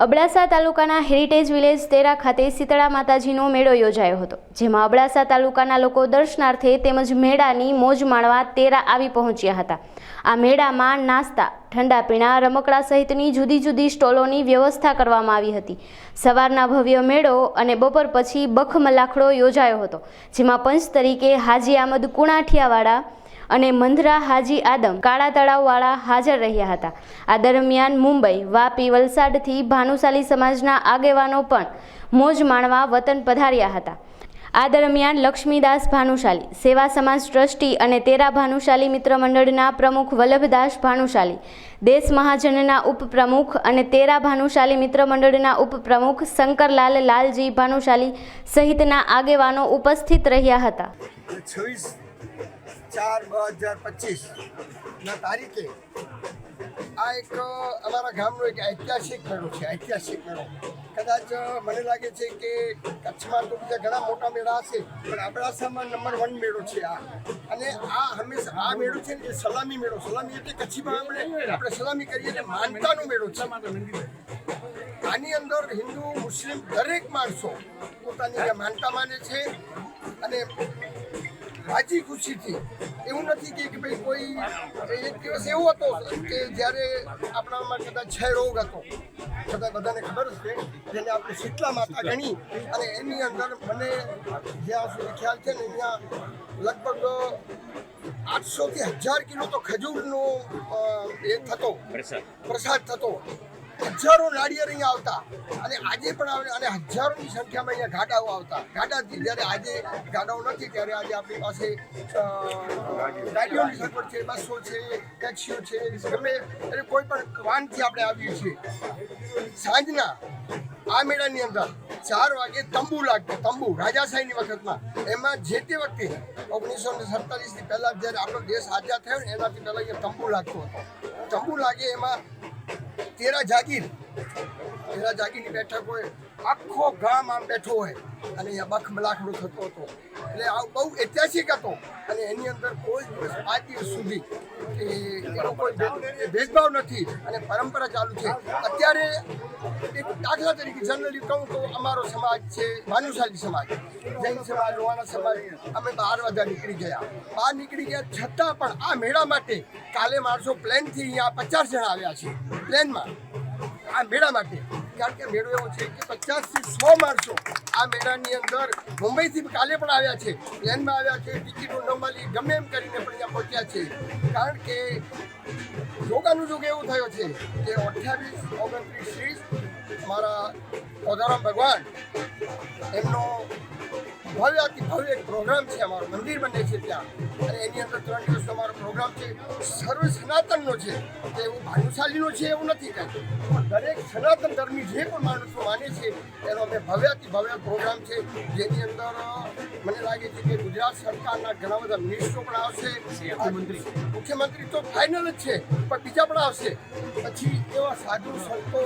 અબડાસા તાલુકાના heritage village તેરા ખાતે શીતળા માતાજીનો મેળો યોજાયો હતો, જેમાં અબડાસા તાલુકાના લોકો દર્શનાર્થે તેમજ મેળાની મોજ માણવા તેરા આવી પહોંચ્યા હતા. આ મેળામાં નાસ્તા, ઠંડા પીણા, રમકડા સહિતની જુદી જુદી સ્ટોલોની વ્યવસ્થા કરવામાં આવી હતી. સવારના ભવ્ય મેળો અને બપોર પછી બખ મલાખડો યોજાયો હતો, જેમાં પંચ તરીકે હાજી આમદ કુણાઠિયાવાળા અને મંધરા હાજી આદમ કાળા તળાવવાળા હાજર રહ્યા હતા. આ દરમિયાન મુંબઈ, વાપી, વલસાડથી ભાનુશાલી સમાજના આગેવાનો પણ મોજ માણવા વતન પધાર્યા હતા. આ દરમિયાન લક્ષ્મીદાસ ભાનુશાલી, સેવા સમાજ ટ્રસ્ટી અને તેરા ભાનુશાલી મિત્ર મંડળના પ્રમુખ વલ્લભદાસ ભાનુશાલી, દેશ મહાજનના ઉપપ્રમુખ અને તેરા ભાનુશાલી મિત્ર મંડળના ઉપપ્રમુખ શંકરલાલ લાલજી ભાનુશાલી સહિતના આગેવાનો ઉપસ્થિત રહ્યા હતા. છવ્વીસ ચાર બે હજાર પચીસ ના તારીખે આ એક અમારા ગામનો એક ઐતિહાસિક મેળો છે, ઐતિહાસિક મેળો. કદાચ મને લાગે છે કે કચ્છમાં તો બીજા ઘણા મોટા મેળા હશે, પણ અબડાસામાં નંબર વન મેળો છે આ. અને આ હંમેશા, આ મેળો છે ને સલામી મેળો, સલામી એટલે કચ્છીમાં આપણે આપણે સલામી કરીએ એટલે માનતાનો મેળો છે. આની અંદર હિન્દુ, મુસ્લિમ દરેક માણસો પોતાની માનતા માને છે અને રાજી ખુશીથી. એવું નથી કે ભાઈ કોઈ એક દિવસ એવો હતો કે જ્યારે આપણામાં કદાચ છ રોગ હતો. કદાચ બધાને ખબર છે જેને આપણે શીતલા માતા ગણી અને એની અંદર મને જ્યાં સુધી ખ્યાલ છે ને ત્યાં લગભગ આઠસોથી હજાર કિલો તો ખજૂરનો એ થતો. પ્રસાદ થતો. હજારો નાળિયેર અહીંયા આવતા. અને આજે પણ આવે, અને હજારોની સંખ્યામાં અહીંયા ગાડાઓ આવતા. ગાડાથી જ્યારે આજે ગાડાઓ નથી, ત્યારે આજે આપણી પાસે ગાડીઓની સગવડ છે, બસો છે, ટેક્સીઓ છે, ગમે એટલે કોઈ પણ વાનથી આપણે આવીએ છીએ. સાંજના આ મેળાની અંદર ચાર વાગે તંબુ લાગતો, તંબુ રાજાશાહીની વખતમાં. એમાં જે તે વખતે ઓગણીસો ને સડતાલીસથી પહેલાં જ્યારે આપણો દેશ આઝાદ થયો ને, એનાથી પહેલાં અહીંયા તંબુ લાગતો હતો. તંબુ લાગે એમાં તેરા જાગીર. તેરા જાગીરની બેઠક હોય. આખો ગામ આમ બેઠો હોય. અને અહીંયા બખ મલાખડો થતો હતો. એટલે આ બહુ ઐતિહાસિક હતો. અને એની અંદર કોઈ દિવસ પાંચ દિવસ સુધી એનો કોઈ ભેદભાવ નથી. અને પરંપરા ચાલુ છે. અત્યારે એક દાખલા તરીકે જનરલી કહું તો અમારો સમાજ છે ભાનુશાલી સમાજ. જૈન સમાજ લોહાણા સમાજ. અમે બાર વાગ્યા નીકળી ગયા. બહાર નીકળી ગયા છતાં પણ આ મેળા માટે કાલે માણસો પ્લેનથી અહીંયા પચાસ જણા આવ્યા છે. પ્લેનમાં. આ મેળા માટે. કે મેળો એવો છે કે પચાસથી સો માણસો આ મેળાની અંદર મુંબઈથી કાલે પણ આવ્યા છે. પ્લેનમાં આવ્યા છે, ટિકિટો ન મળી ગમે એમ કરીને પણ અહીંયા પહોંચ્યા છે. કારણ કે યોગાનુયોગ એવું થયો છે કે અઠ્યાવીસ, ઓગણત્રીસ ત્રીસ મારા કોદારામ ભગવાન એમનો ભવ્ય અતિ ભવ્ય એક પ્રોગ્રામ છે અમારો મંદિર બને છે ત્યાં. અને એની અંદર ત્રણ દિવસનો અમારો પ્રોગ્રામ છે. સર્વ સનાતનનો છે. કે એવું ભાનુશાલીનો છે એવું નથી કહેતું પણ દરેક સનાતન ધર્મી જે પણ માણસો માને છે એનો અમે ભવ્ય અતિ ભવ્ય પ્રોગ્રામ છે. જેની અંદર મને લાગે છે કે ગુજરાત સરકારના ઘણા બધા મિનિસ્ટરો પણ આવશે. મુખ્યમંત્રી. તો ફાઇનલ જ છે પણ બીજા પણ આવશે. પછી એવા સાધુ સંતો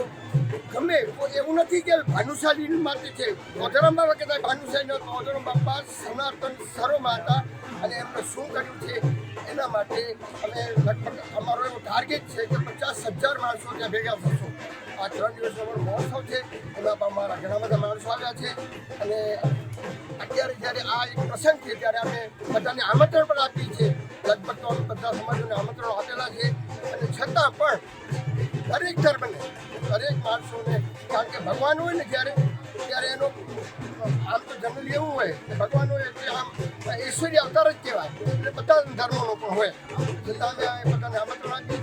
ગમે તો એવું નથી કે ભાનુશાલી માટે છે. કોદરમમાં વખતે ભાનુશાલી નતો કોદરમ બાપા સનાતન સર્વમાં હતા અને એમણે શું કર્યું છે એના માટે અમે લગભગ અમારો એવો ટાર્ગેટ છે કે પચાસ હજાર માણસો ત્યાં ભેગા થશો. આ ત્રણ દિવસનો અમારો મહોત્સવ છે. એમાં અમારા ઘણા બધા માણસો આવ્યા છે. અને અત્યારે જ્યારે આ એક પ્રસંગ છે, ત્યારે અમે બધાને આમંત્રણ પણ આપીએ છીએ. લગભગ તો બધા સમાજોને આમંત્રણો આપેલા છે. અને છતાં પણ દરેક ધર્મને, દરેક માણસોને, કારણ કે ભગવાન હોય ને જ્યારે અમે આ બધાને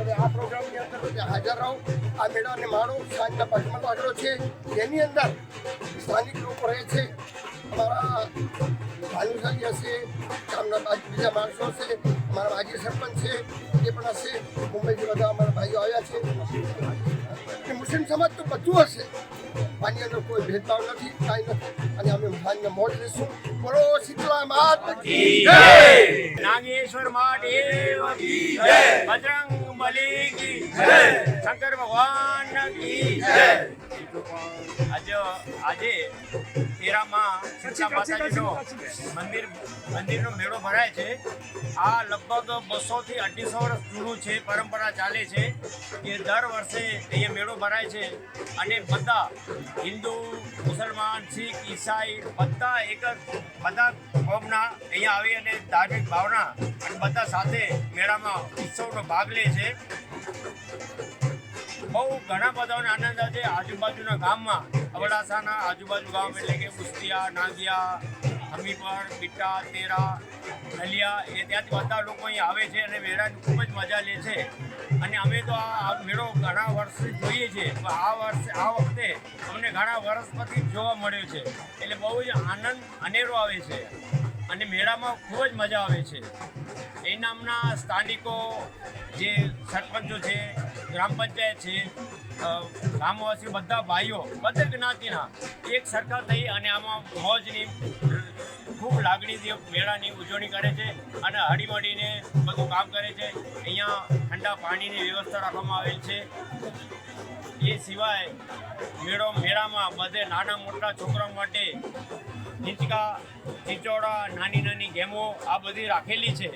અને આ પ્રોગ્રામની હાજર રહો. આ મેળાને માણો સાંજના પંચમતો આગળ છે. એની અંદર સ્થાનિક લોકો રહે છે. અમારા ભાનુશાલી હશે ગામના બાજુ માણસો હશે, અમારા માજી સરપંચ છે, એ પણ હશે. મુંબઈથી બધા અમારા ભાઈઓ આવ્યા છે. મુસ્લિમ સમાજ તો બધું હશે. આની અંદર કોઈ ભેદભાવ નથી કાંઈ નથી. અને અમે સાંજને મોજ લઈશું. બોલો શીતલા માત કી નાગેશ્વર મહાદેવ કી જય! બજરંગ બલી કી જય! શંકર ભગવાન કી જય! આજે તેરામાં સીતા માતાજીનો મંદિર મંદિરનો મેળો ભરાય છે. આ લગભગ બસોથી અઢીસો વર્ષ જૂનું છે, પરંપરા ચાલે છે કે દર વર્ષે અહીંયા મેળો ભરાય છે અને બધા હિન્દુ, મુસલમાન, શીખ, ઈસાઈ બધા એક જ બધા કોમના અહીંયા આવી અને ધાર્મિક ભાવના અને બધા સાથે મેળામાં ઉત્સવનો ભાગ લે છે. બહુ ઘણા બધાને આનંદ આવે છે આજુબાજુના ગામમાં, અબડાસાના આજુબાજુ ગામ એટલે કે કુસ્તિયા નાગિયા હમીપર બીટા તેરા નલિયા એ ત્યાંથી બધા લોકો અહીં આવે છે અને મેળાની ખૂબ જ મજા લે છે. અને અમે તો આ મેળો ઘણા વર્ષથી જોઈએ છીએ આ વર્ષે, આ વખતે અમને ઘણા વર્ષ પછી જોવા મળ્યો છે. એટલે બહુ જ આનંદ, અનેરો આવે છે. અને મેળામાં ખૂબ જ મજા આવે છે. એ નામના સ્થાનિકો જે સરપંચો છે, ગ્રામ પંચાયત છે ગામવાસીઓ બધા ભાઈઓ, બધા જ્ઞાતિના એક સરખા થઈ અને આમાં મોજની ખૂબ લાગણીથી મેળાની ઉજવણી કરે છે અને હળીમળીને બધું કામ કરે છે. અહીંયા ઠંડા પાણીની વ્યવસ્થા રાખવામાં આવેલ છે. એ સિવાય મેળો, મેળામાં બધે નાના મોટા છોકરાઓ માટે હિંચકા ચિચોડા નાની નાની ગેમો આ બધી રાખેલી છે.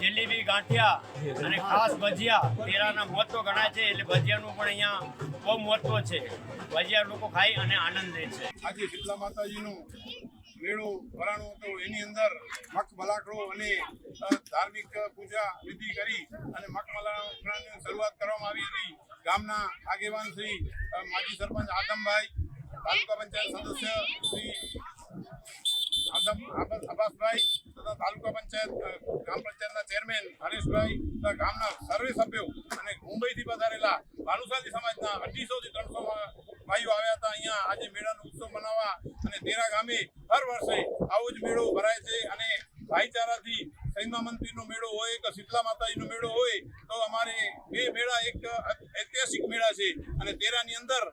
જલેબી, ગાંઠિયા અને ખાસ ભજીયા. તેરાના મહત્વ ઘણા છે એટલે ભજીયાનું પણ અહીંયા બહુ મહત્વ છે. ભજીયા લોકો ખાઈ અને આનંદ લે છે. આજે શીતલા માતાજીનું મેળો ભરાણો હતો. એની અંદર મખમલાકડો અને ધાર્મિક પૂજા વિધિ કરી અને મખ શરૂઆત કરવામાં આવી હતી. ગામના આગેવાન શ્રી માજી સરપંચ આદમભાઈ, તાલુકા પંચાયત સદસ્ય શ્રી આબાસભાઈ તથા તાલુકા પંચાયત ગ્રામ પંચાયતના ચેરમેન હરેશભાઈ તથા ગામના સર્વે સભ્યો અને મુંબઈથી પધારેલા ભાનુશાલી સમાજના અઢીસોથી ત્રણસો ભાઈઓ આવ્યા હતા. અહીંયા આજે મેળાનો ઉત્સવ મનાવવા અને તેરા ગામે હર વર્ષે આવો જ મેળો ભરાય છે અને ભાઈચારાથી સૈમા મંદિરનો મેળો હોય કે શીતલા માતાજીનો મેળો હોય તો અમારે બે મેળા, એક ઐતિહાસિક મેળા છે અને તેરાની અંદર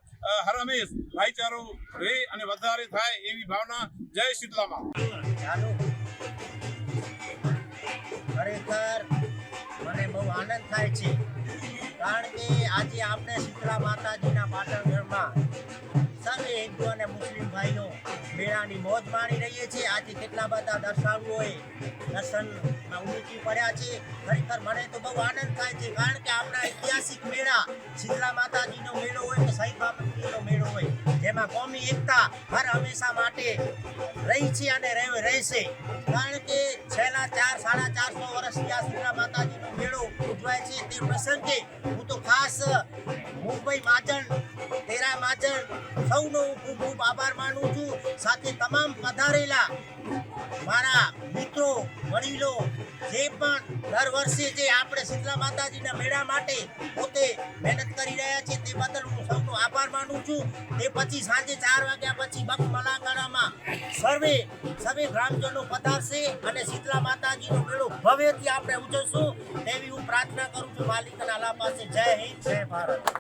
હર હંમેશ ભાઈચારો રહે અને વધારે થાય એવી ભાવના જય શીતલામાં. ખરેખર મને બહુ આનંદ થાય છે, કારણ કે આજે આપણે શીતળા માતાજીના પાટણગઢમાં સર્વે હિન્દુ અને મુસ્લિમ ભાઈઓ મેળાની મોજ માણી રહીએ છીએ. આજે કેટલા બધા દર્શાળુઓએ દર્શનમાં ઉમટી પડ્યા છે. ખરેખર મને તો બહુ આનંદ થાય છે, કારણ કે આપણા ઐતિહાસિક મેળા શીતળા માતાજીનો મેળો હોય કે શહીદ બાબતનો મેળો હોય, જેમાં કોમી એકતા હર હંમેશા માટે રહી છે અને રહે- રહેશે. કારણ કે છેલ્લા ચાર, સાડા ચારસો વર્ષથી આ શીતળા માતાજીનો મેળો ઉજવાય છે. તે પ્રસંગે હું તો ખાસ મુંબઈ માજણ તેરા માજણ સૌનો ખૂબ ખૂબ આભાર માનું છું. સાથે તમામ પધારેલા મારા મિત્રો, વડીલો, જે પણ દર વર્ષે જે આપણે શીતલા માતાજીના મેળા માટે પોતે મહેનત કરી રહ્યા છે તે બદલ હું સૌનો આભાર માનું છું. તે પછી સાંજે ચાર વાગ્યા પછી બક મલાકાળામાં સર્વે સર્વે ગ્રામજનો પધારશે અને શીતલા માતાજીનો મેળો ભવ્યથી આપણે ઉજવશું. તેવી હું પ્રાર્થના કરું છું. માલિકના પાસે જય હિન્દ, જય ભારત.